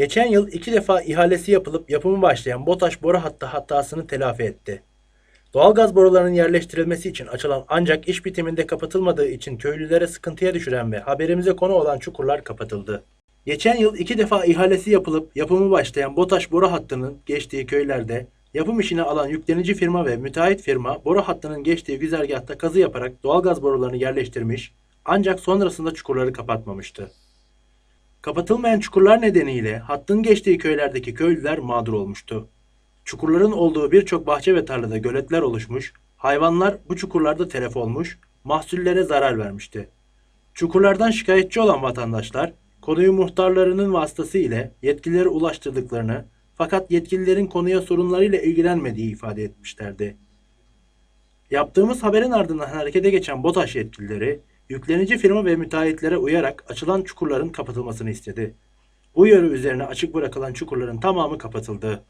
Geçen yıl iki defa ihalesi yapılıp yapımı başlayan BOTAŞ boru hattı hatasını telafi etti. Doğalgaz borularının yerleştirilmesi için açılan ancak iş bitiminde kapatılmadığı için köylülere sıkıntıya düşüren ve haberimize konu olan çukurlar kapatıldı. Geçen yıl iki defa ihalesi yapılıp yapımı başlayan BOTAŞ boru hattının geçtiği köylerde yapım işini alan yüklenici firma ve müteahhit firma boru hattının geçtiği güzergahta kazı yaparak doğalgaz borularını yerleştirmiş ancak sonrasında çukurları kapatmamıştı. Kapatılmayan çukurlar nedeniyle hattın geçtiği köylerdeki köylüler mağdur olmuştu. Çukurların olduğu birçok bahçe ve tarlada göletler oluşmuş, hayvanlar bu çukurlarda telef olmuş, mahsullere zarar vermişti. Çukurlardan şikayetçi olan vatandaşlar, konuyu muhtarlarının vasıtası ile yetkililere ulaştırdıklarını fakat yetkililerin konuya sorunlarıyla ilgilenmediği ifade etmişlerdi. Yaptığımız haberin ardından harekete geçen BOTAŞ yetkilileri, yüklenici firma ve müteahhitlere uyarak açılan çukurların kapatılmasını istedi. Bu uyarı üzerine açık bırakılan çukurların tamamı kapatıldı.